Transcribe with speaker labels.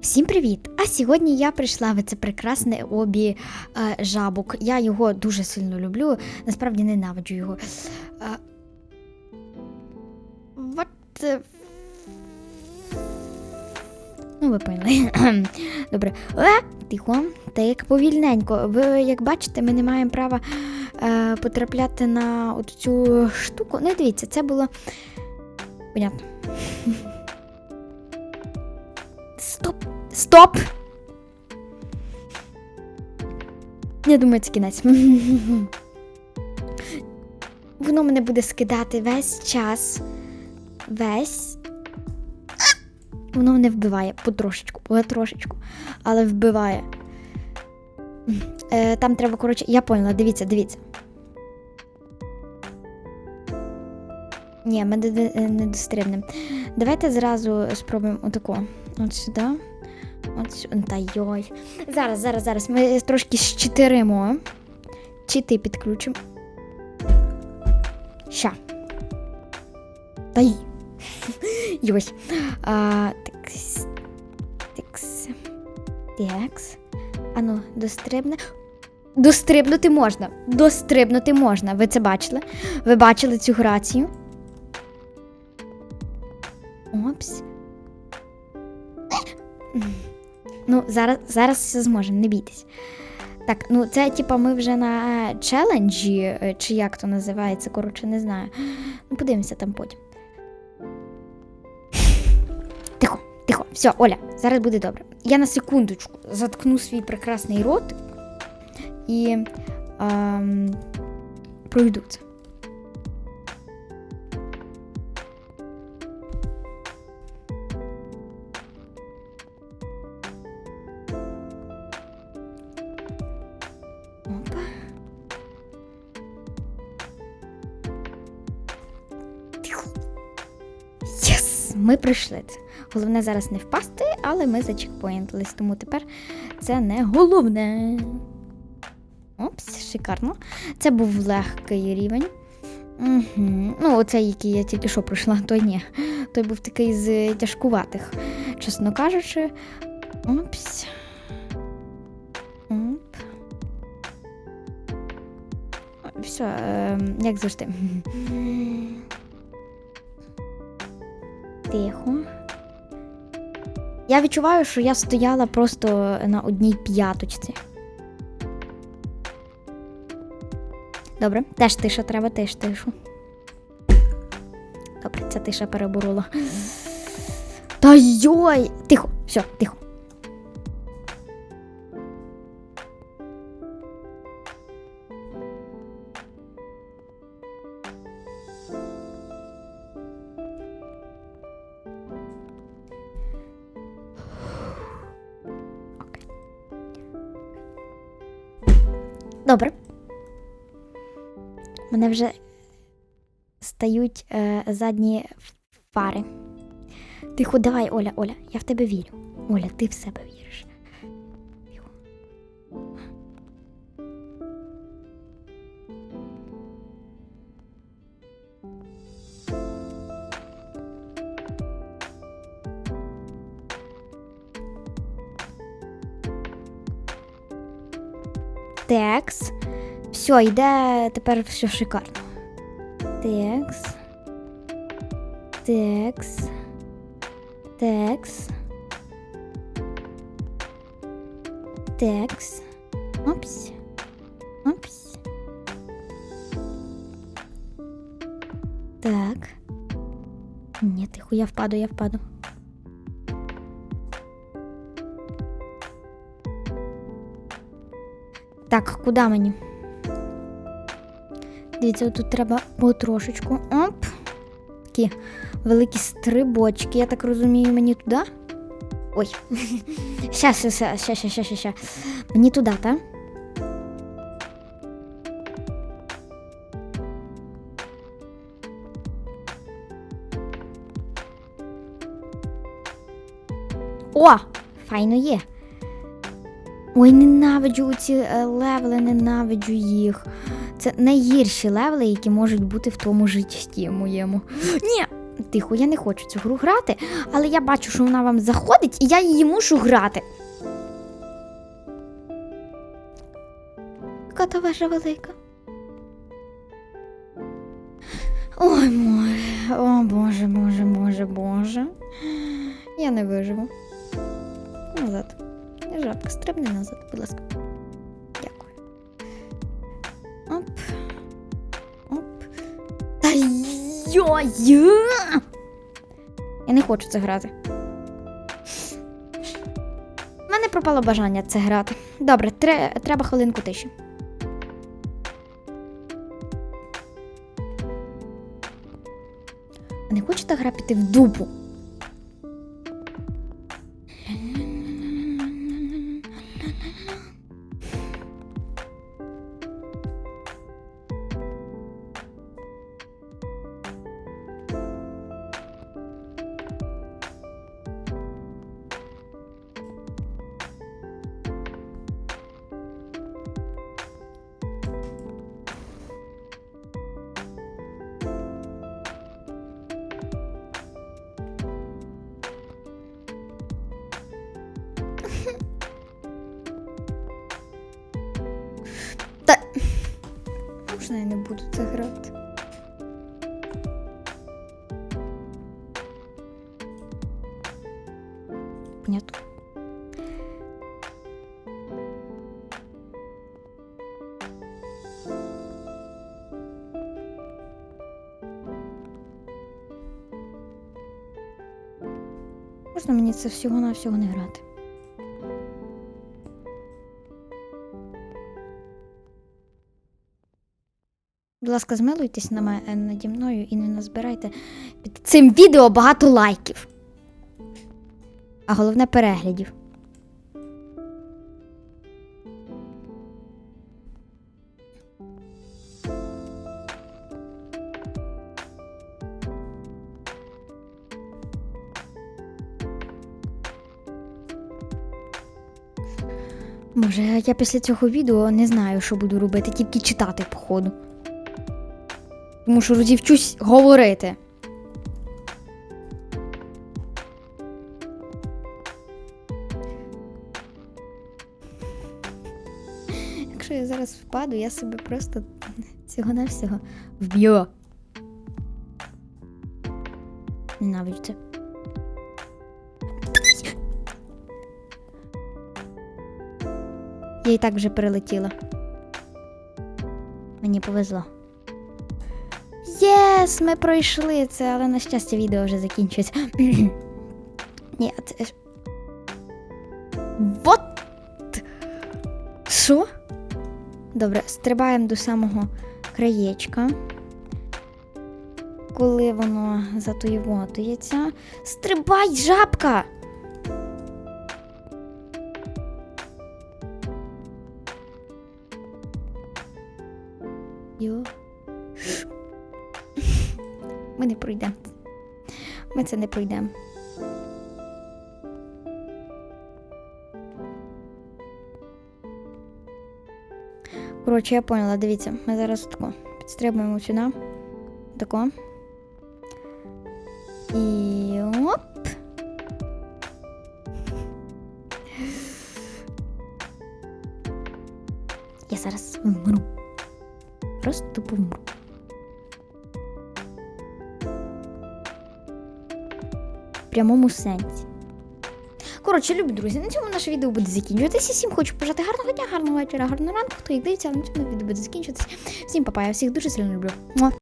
Speaker 1: Всім привіт! А сьогодні я прийшла в це прекрасне обі е, жабок. Я його дуже сильно люблю, насправді ненавиджу його. Е, what the... Ну, ви поняли. Добре. Е, тихо, так повільненько. Ви як бачите, ми не маємо права е, потрапляти на цю штуку. Ну, дивіться, це було. Понятно. Стоп! Стоп! Я думаю, це кінець. Воно мене буде скидати весь час. Весь. Воно мене вбиває потрошечку, потрошечку, але вбиває. Е, там треба, коротше, я поняла, дивіться, дивіться. Ні, ми не, не, не дострибнемо. Давайте зразу спробуємо отако. От сюди. От сюди. Та йой. Зараз, зараз, зараз. Ми трошки щитиримо. Чити підключимо. Ща. Та й. Йой. А, тикс. Тикс. Текс. Ану, дострибне. Дострибнути можна. Дострибнути можна. Ви це бачили? Ви бачили цю грацію? Опс. Ну, зараз, зараз все зможемо, не бійтесь. Так, ну це типа ми вже на челенджі, е, чи як то називається, коротше, не знаю. Ну, подивимося там потім. Тихо, тихо, все, Оля, зараз буде добре. Я на секундочку заткну свій прекрасний рот і ем, пройду це. Ми пройшли це. Головне зараз не впасти, але ми зачекпоінтились, тому тепер це не головне. Опс, шикарно. Це був легкий рівень. Угу. Ну, оцей, який я тільки що пройшла, той ні. Той був такий з тяжкуватих, чесно кажучи. Опс. Оп. Все, е, як завжди. Тихо. Я відчуваю, що я стояла просто на одній п'яточці. Добре, теж тиша треба, теж тишу. Добре, ця тиша переборола. Та йой! Тихо, все, тихо. Добре. Мене вже стають е, задні фари. Тихо, давай, Оля, Оля, я в тебе вірю. Оля, ти в себе віриш. Текс. Все, йде тепер все шикарно. Текс. Текс. Текс. Текс. Опс. Опс. Так. Ні, тихо, я впаду, я впаду. Так, куди мені? Дивіться, тут треба потрошечку. Оп. Такі великі стрибочки, я так розумію, мені туди. Ой. Щас, щас, щас, щас, щас, щас, щас. Мені туди, так? О! Файно є. Ой, ненавиджу ці е, левели, ненавиджу їх. Це найгірші левели, які можуть бути в тому житті моєму. Ні, тихо, я не хочу цю гру грати, але я бачу, що вона вам заходить, і я її мушу грати. Яка та вежа велика? Ой, море, о боже, боже, боже, боже. Я не виживу. Назад. Жабка, стрибни назад, будь ласка. Дякую. Оп. Оп. Та йой! Я не хочу це грати. У мене пропало бажання це грати. Добре, тре- треба хвилинку тиші. А не хоче та гра піти в дупу? Та можна я не буду це грати? Понятно. Можна мені це всього на всього не грати? Будь ласка, змилуйтесь на мене наді мною і не назбирайте під цим відео багато лайків. А головне переглядів. Боже, я після цього відео не знаю, що буду робити, тільки читати, походу. Тому що розівчусь говорити. Якщо я зараз впаду, я себе просто всього-навсього вб'ю. Ненавиджу це. Я і так вже перелетіла. Мені повезло. Єс, ми пройшли це, але на щастя відео вже закінчується. Ні, це ж. Вот. Що? Добре, стрибаємо до самого краєчка. Коли воно затоюватується. Стрибай, жабка! Йо. Ми не пройдемо. Ми це не пройдемо. Коротше, я поняла, дивіться, ми зараз тако підстрибуємо сюди. Тако. І оп. Я зараз вмру. Просто помру. Прямому сенсі. Коротше, любі друзі, на цьому наше відео буде закінчуватися. Всім хочу пожати гарного дня, гарного вечора, гарного ранку. Хто їх дивиться, на цьому відео буде закінчуватися. Всім папа, я всіх дуже сильно люблю.